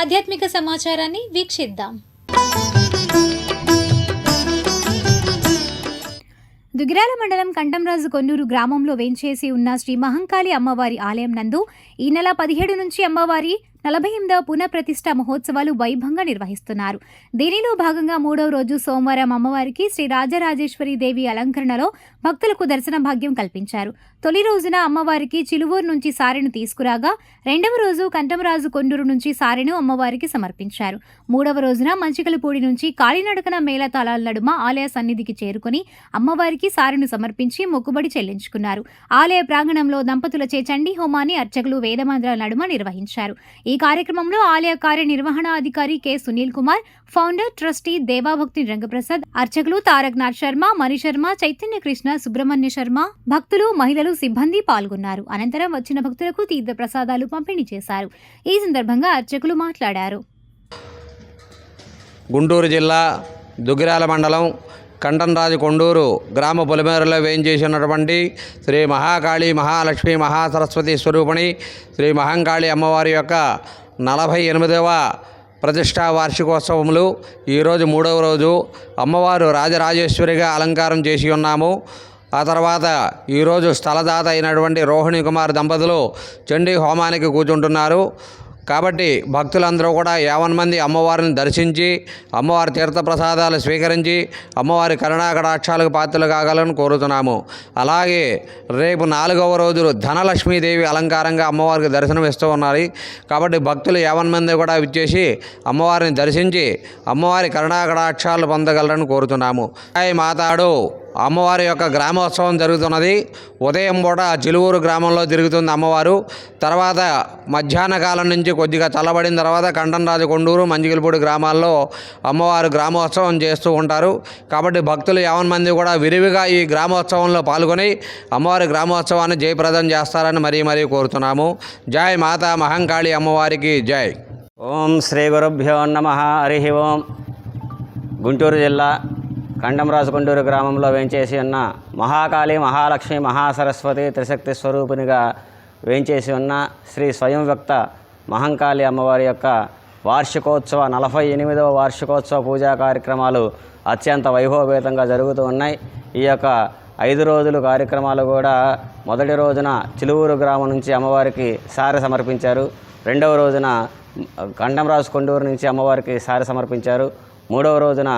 ఆధ్యాత్మిక సమాచారాన్ని వీక్షిద్దాం. దుగిరాల మండలం కంటంరాజు కొన్నూరు గ్రామంలో వేంచేసి ఉన్న శ్రీ మహంకాళి అమ్మవారి ఆలయం నందు ఈ నెల పదిహేడు నుంచి అమ్మవారి నలభై ఎనిమిదవ పునఃప్రతిష్ఠ మహోత్సవాలు వైభవంగా నిర్వహిస్తున్నారు. దీనిలో భాగంగా మూడవ రోజు సోమవారం అమ్మవారికి శ్రీ రాజరాజేశ్వరి దేవి అలంకరణలో భక్తులకు దర్శన భాగ్యం కల్పించారు. తొలి రోజున అమ్మవారికి చిలువూరు నుంచి సారెను తీసుకురాగా రెండవ రోజు కంఠమరాజు కొండూరు నుంచి సారెను అమ్మవారికి సమర్పించారు. మూడవ రోజున మంచికలపూడి నుంచి కాలినడకన మేళతాళాల నడుమ ఆలయ సన్నిధికి చేరుకుని అమ్మవారికి సారెను సమర్పించి మొక్కుబడి చెల్లించుకున్నారు. ఆలయ ప్రాంగణంలో దంపతులచే చండీ హోమాన్ని అర్చకులు వేదమంత్రాల నడుమ నిర్వహించారు. ఈ ఈ కార్యక్రమంలో ఆలయ కార్యనిర్వహణాధికారి K. Sunil Kumar founder trustee Devabhakti Rangaprasad అర్చకులు తారక్నాథ్ శర్మ మణిశర్మ చైతన్య కృష్ణ సుబ్రహ్మణ్య శర్మ భక్తులు మహిళలు సిబ్బంది పాల్గొన్నారు. అనంతరం వచ్చిన భక్తులకు తీర్థ ప్రసాదాలు పంపిణీ చేశారు. ఈ సందర్భంగా అర్చకులు మాట్లాడారు. గుంటూరు జిల్లా దుగ్గిరాల మండలం కంటనరాజు కొండూరు గ్రామ పొలిమేరలో వేయించేసినటువంటి శ్రీ మహాకాళి మహాలక్ష్మి మహాసరస్వతి స్వరూపిణి శ్రీ మహంకాళి అమ్మవారి యొక్క నలభై ఎనిమిదవ ప్రతిష్టా వార్షికోత్సవములు ఈరోజు మూడవ రోజు అమ్మవారు రాజరాజేశ్వరిగా అలంకారం చేసి ఉన్నాము. ఆ తర్వాత ఈరోజు స్థలదాత అయినటువంటి రోహిణి కుమార్ దంపతులు చండీ హోమానికి కూర్చుంటున్నారు. కాబట్టి భక్తులందరూ కూడా యావన్ మంది అమ్మవారిని దర్శించి అమ్మవారి తీర్థప్రసాదాలు స్వీకరించి అమ్మవారి కరుణాకటాక్షాలకు పాత్రలు కాగాలని కోరుతున్నాము. అలాగే రేపు నాలుగవ రోజు ధనలక్ష్మీదేవి అలంకారంగా అమ్మవారికి దర్శనం ఇస్తూ ఉన్నారు. కాబట్టి భక్తులు యావన్ మంది కూడా విచ్చేసి అమ్మవారిని దర్శించి అమ్మవారి కరుణాకటాక్షాలు పొందగలరని కోరుతున్నాము. మాతాడు. అమ్మవారి యొక్క గ్రామోత్సవం జరుగుతున్నది. ఉదయం పూట చిలువూరు గ్రామంలో జరుగుతుంది అమ్మవారు. తర్వాత మధ్యాహ్న కాలం నుంచి కొద్దిగా చల్లబడిన తర్వాత కండనరాజు కొండూరు మంజిగిలిపూడి గ్రామాల్లో అమ్మవారు గ్రామోత్సవం చేస్తూ ఉంటారు. కాబట్టి భక్తులు యావన్ మంది కూడా విరివిగా ఈ గ్రామోత్సవంలో పాల్గొని అమ్మవారి గ్రామోత్సవాన్ని జయప్రదం చేస్తారని మరీ మరీ కోరుతున్నాము. జై మాతా మహంకాళి అమ్మవారికి జై. ఓం శ్రీ గురుభ్యో నమ. హరి ఓం. గుంటూరు జిల్లా కండంరాజు కొండూరు గ్రామంలో వేంచేసి ఉన్న మహాకాళి మహాలక్ష్మి మహాసరస్వతి త్రిశక్తి స్వరూపినిగా వేంచేసి ఉన్న శ్రీ స్వయం వ్యక్త మహంకాళి అమ్మవారి యొక్క వార్షికోత్సవ నలభై ఎనిమిదవ వార్షికోత్సవ పూజా కార్యక్రమాలు అత్యంత వైభవపేతంగా జరుగుతూ ఉన్నాయి. ఈ యొక్క ఐదు రోజులు కార్యక్రమాలు కూడా మొదటి రోజున చిలువూరు గ్రామం నుంచి అమ్మవారికి సార సమర్పించారు. రెండవ రోజున కండంరాజు కొండూరు నుంచి అమ్మవారికి సార సమర్పించారు. మూడవ రోజున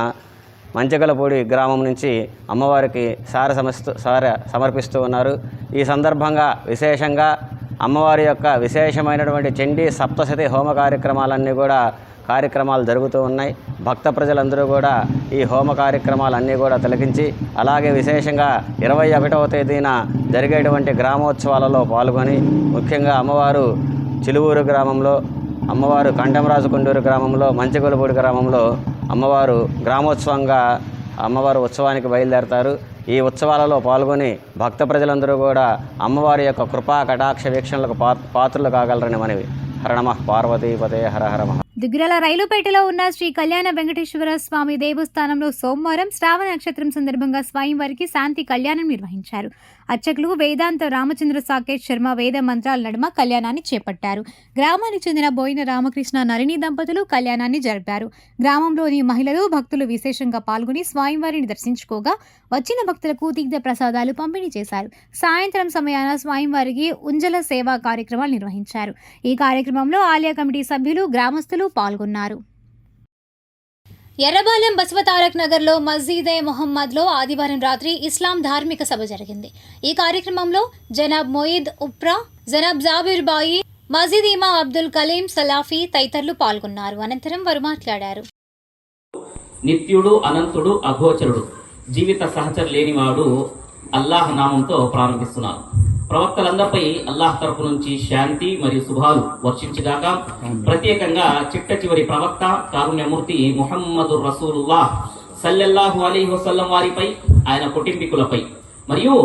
మంచగలపూడి గ్రామం నుంచి అమ్మవారికి సార సమస్తూ సార సమర్పిస్తూ ఉన్నారు. ఈ సందర్భంగా విశేషంగా అమ్మవారి యొక్క విశేషమైనటువంటి చండీ సప్తశతి హోమ కార్యక్రమాలన్నీ కూడా కార్యక్రమాలు జరుగుతూ ఉన్నాయి. భక్త ప్రజలందరూ కూడా ఈ హోమ కార్యక్రమాలన్నీ కూడా తిలకించి అలాగే విశేషంగా ఇరవై ఒకటవ తేదీన జరిగేటువంటి గ్రామోత్సవాలలో పాల్గొని ముఖ్యంగా అమ్మవారు చిలువూరు గ్రామంలో అమ్మవారు కంఠమరాజు కొండూరు గ్రామంలో మంచిగొలపూడి గ్రామంలో అమ్మవారు గ్రామోత్సవంగా అమ్మవారు ఉత్సవానికి బయలుదేరతారు. ఈ ఉత్సవాలలో పాల్గొని భక్త ప్రజలందరూ కూడా అమ్మవారి యొక్క కృపా కటాక్ష వీక్షణలకు పాత్రలు కాగలరని మనవి. హర పార్వతీపతే హర హర దుగ్గిరాల రైలుపేటలో ఉన్న శ్రీ కళ్యాణ వెంకటేశ్వర స్వామి దేవస్థానంలో సోమవారం శ్రావణ నక్షత్రం సందర్భంగా స్వామివారికి శాంతి కళ్యాణం నిర్వహించారు. అర్చకులు వేదాంత రామచంద్ర సాకేత్ శర్మ వేద మంత్రాల నడుమ కళ్యాణాన్ని చేపట్టారు. గ్రామానికి చెందిన బోయిన రామకృష్ణ నరిని దంపతులు కళ్యాణాన్ని జరిపారు. గ్రామంలోని మహిళలు భక్తులు విశేషంగా పాల్గొని స్వామివారిని దర్శించుకోగా వచ్చిన భక్తులకు తీర్థ ప్రసాదాలు పంపిణీ చేశారు. సాయంత్రం సమయాన స్వామివారికి ఉంజల సేవా కార్యక్రమాలు నిర్వహించారు. ఈ కార్యక్రమంలో ఆలయ కమిటీ సభ్యులు గ్రామస్తులు పాల్గొన్నారు. ఎర్రబాలెం బసవతారక్ నగర్లో మస్జీదే మొహమ్మద్లో ఆదివారం రాత్రి ఇస్లాం ధార్మిక సభ జరిగింది. ఈ కార్యక్రమంలో జనాబ్ మొయిద్ ఉప్రా జనాబ్ జాబిర్ బాయి మజీద్ ఇమా అబ్దుల్ కలీం సలాఫీ తదితరులు పాల్గొన్నారు. అనంతరం వారు మాట్లాడారు. నిత్యుడు అనంతుడు అగోచరుడు జీవిత సహచరు లేనివాడు అల్లాహ్ నామంతో ప్రారంభిస్తున్నారు. ప్రవక్తలందరిపై అల్లాహ్ తరపు నుంచి శాంతి మరియు శుభాలు వర్షించగాక ప్రత్యేకంగా చిట్ట చివరి ప్రవక్త కారుణ్యమూర్తి ముహమ్మదు రసూలుల్లాహ్ సల్లల్లాహు అలీ వసల్లం వారిపై ఆయన కుటుంబీకులపై. మరియు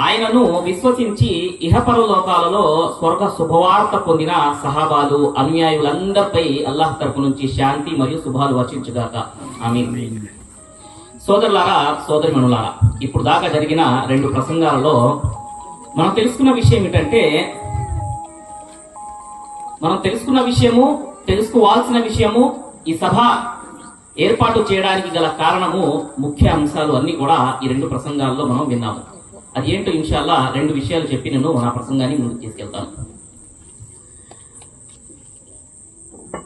ఆయనను విశ్వసించి ఇహపర లోకాలలో స్వర్గ శుభవార్త పొందిన సహాబాలు అనుయాయులందరిపై అల్లాహ్ తరపు నుంచి శాంతి మరియు శుభాలు వర్షించుగాక. ఆమె సోదరులారా సోదరిమణులారా ఇప్పుడు దాకా జరిగిన రెండు ప్రసంగాలలో మనం తెలుసుకున్న విషయం ఏంటంటే మనం తెలుసుకున్న విషయము తెలుసుకోవాల్సిన విషయము ఈ సభ ఏర్పాటు చేయడానికి గల కారణము ముఖ్య అంశాలు అన్ని కూడా ఈ రెండు ప్రసంగాల్లో మనం విన్నాము. అది ఏంటో ఇన్షాల్లా రెండు విషయాలు చెప్పి నేను నా ప్రసంగాన్ని ముందుకు తీసుకెళ్తాను.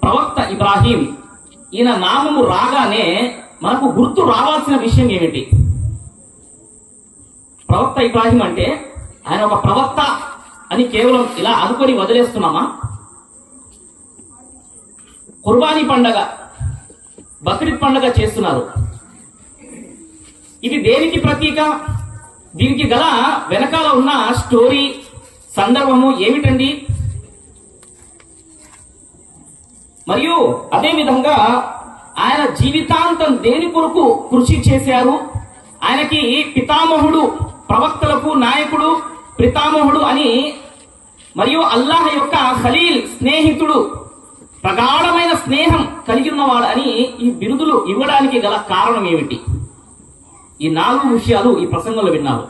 ప్రవక్త ఇబ్రాహీం ఈయన నామము రాగానే మనకు గుర్తు రావాల్సిన విషయం ఏమిటి? ప్రవక్త ఇబ్రాహీం అంటే ఆయన ఒక ప్రవక్త అని కేవలం ఇలా అనుకొని వదిలేస్తున్నామా? కుర్బానీ పండగ బక్రీద్ పండగ చేస్తున్నారు. ఇది దేనికి ప్రతీక? దీనికి గల వెనకాల ఉన్న స్టోరీ సందర్భము ఏమిటండి? మరియు అదేవిధంగా ఆయన జీవితాంతం దేని కొరకు కృషి చేశారు? ఆయనకి పితామహుడు ప్రవక్తలకు నాయకుడు పితామహుడు అని మరియు అల్లాహ్ యొక్క ఖలీల్ స్నేహితుడు ప్రగాఢమైన స్నేహం కలిగి ఉన్నవాడు అని ఈ బిరుదులు ఇవ్వడానికి గల కారణం ఏమిటి? ఈ నాలుగు విషయాలు ఈ ప్రసంగంలో విన్నారు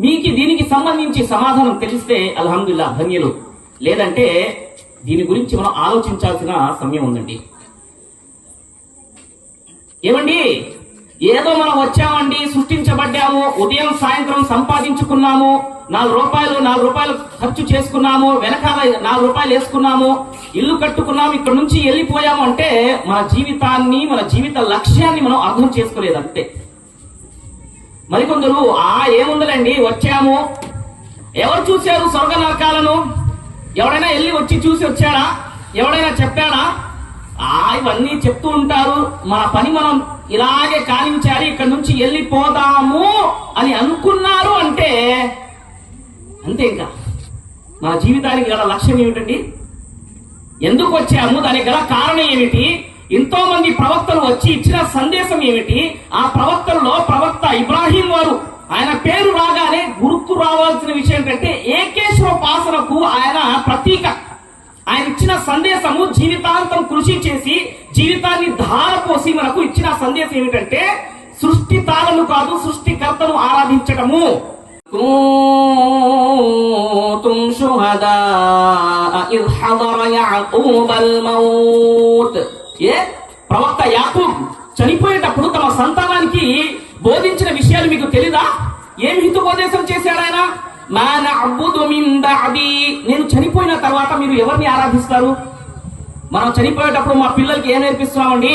మీకు దీనికి సంబంధించి సమాధానం తెలిస్తే అల్హమ్దుల్లా ధన్యులు. లేదంటే దీని గురించి మనం ఆలోచించాల్సిన సమయం ఉందండి. ఏమండి? ఏదో మనం వచ్చామండి సృష్టించబడ్డాము ఉదయం సాయంత్రం సంపాదించుకున్నాము నాలుగు రూపాయలు నాలుగు రూపాయలు ఖర్చు చేసుకున్నాము వెనకాల నాలుగు రూపాయలు వేసుకున్నాము ఇల్లు కట్టుకున్నాము ఇక్కడ నుంచి వెళ్ళిపోయాము అంటే మన జీవితాన్ని మన జీవిత లక్ష్యాన్ని మనం అర్థం చేసుకోలేదు అంతే. మరికొందరు ఆ ఏముందిలేండి వచ్చాము. ఎవరు చూశారు స్వర్గ నరకాలను ఎవడైనా వెళ్ళి వచ్చి చూసి వచ్చాడా? ఎవడైనా చెప్పాడా? ఆ ఇవన్నీ చెప్తూ ఉంటారు. మన పని మనం ఇలాగే కానించాలి ఇక్కడ నుంచి వెళ్ళిపోదాము అని అనుకున్నారు అంటే అంతే ఇంకా. మన జీవితానికి గల లక్ష్యం ఏమిటండి? ఎందుకు వచ్చాము? దానికి గల కారణం ఏమిటి? ఎంతో మంది ప్రవక్తలు వచ్చి ఇచ్చిన సందేశం ఏమిటి? ఆ ప్రవక్తల్లో ప్రవక్త ఇబ్రాహీం వారు ఆయన పేరు రాగానే గుర్తు రావాల్సిన విషయం ఏంటంటే ఏకేశ్వరోపాసనకు ఆయన ప్రతీక. ఆయన ఇచ్చిన సందేశము జీవితాంతం కృషి చేసి జీవితాన్ని ధారపోసి మనకు ఇచ్చిన సందేశం ఏమిటంటే సృష్టితాలను కాదు సృష్టికర్తను ఆరాధించటము كنتم شهداء إذ حضر يعقوب الموت ఏ ప్రవక్త యాకూబ్ చనిపోయేటప్పుడు తమ సంతానానికి బోధించిన విషయాలు మీకు తెలీదా ఏం హితోపదేశం చేశాడు ఆయన మా నఅబుదు మిన్ బఅది నేను చనిపోయిన తర్వాత మీరు ఎవరిని ఆరాధిస్తారు మనం చనిపోయేటప్పుడు మా పిల్లలకి ఏం నేర్పిస్తున్నామండి?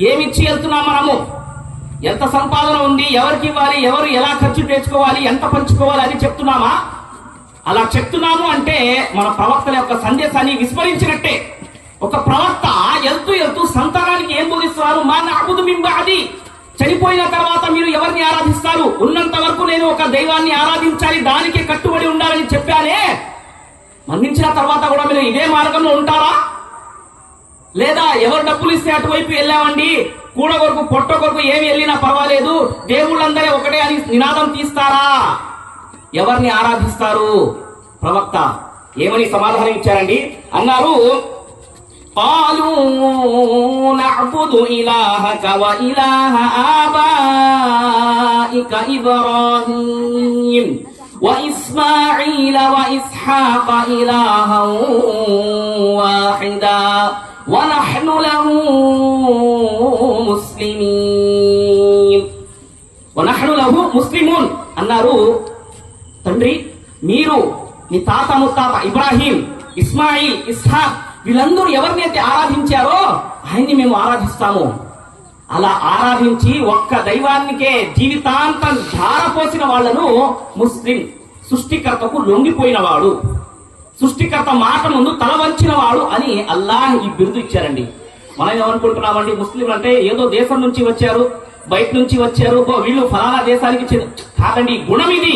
ఏమిచ్చి వెళ్తున్నాం మనము? ఎంత సంపాదన ఉంది ఎవరికి ఇవ్వాలి ఎవరు ఎలా ఖర్చు తెచ్చుకోవాలి ఎంత పంచుకోవాలి అని చెప్తున్నామా? అలా చెప్తున్నాము అంటే మన ప్రవక్తల యొక్క సందేశాన్ని విస్మరించినట్టే. ఒక ప్రవక్త వెళ్తూ వెళ్తూ సంతానానికి ఏం బోధిస్తున్నారు? మా నాబుదు మింబాది చనిపోయిన తర్వాత మీరు ఎవరిని ఆరాధిస్తారు? ఉన్నంత వరకు నేను ఒక దైవాన్ని ఆరాధించాలి దానికి కట్టుబడి ఉండాలని చెప్పానే? మరణించిన తర్వాత కూడా మీరు ఇదే మార్గంలో ఉంటారా? లేదా ఎవరు డబ్బులు ఇస్తే అటువైపు వెళ్ళామండి కూడ కొరకు పొట్ట కొరకు ఏమి వెళ్ళినా పర్వాలేదు దేవుళ్ళందరే ఒకటే అని నినాదం తీస్తారా ఎవరిని ఆరాధిస్తారు ప్రవక్త ఏమని సమాధానం ఇచ్చారండి అన్నారు قالوا نعبد إلهك وإله آبائك إبراهيم وإسماعيل وإسحاق إلها واحدا ونحن له مسلمين ونحن له مسلمون అన్నారు తండ్రి మీరు మీ తాత ముత్తాత ఇబ్రాహీం ఇస్మాయిల్ ఇస్హాక్ వీళ్ళందరూ ఎవరిని అయితే ఆరాధించారో ఆయన్ని మేము ఆరాధిస్తాము అలా ఆరాధించి ఒక్క దైవానికే జీవితాంతం ధారపోసిన వాళ్ళను ముస్లిం సృష్టికర్తకు లొంగిపోయిన వాడు సృష్టికర్త మాట ముందు తల వంచిన వాడు అని అల్లాహ్ ఈ బిరుదు ఇచ్చారండి. మనం ఏమనుకుంటున్నామండి? ముస్లింలు అంటే ఏదో దేశం నుంచి వచ్చారు బయట నుంచి వచ్చారు వీళ్ళు ఫలానా దేశానికి కాదండి గుణం ఇది.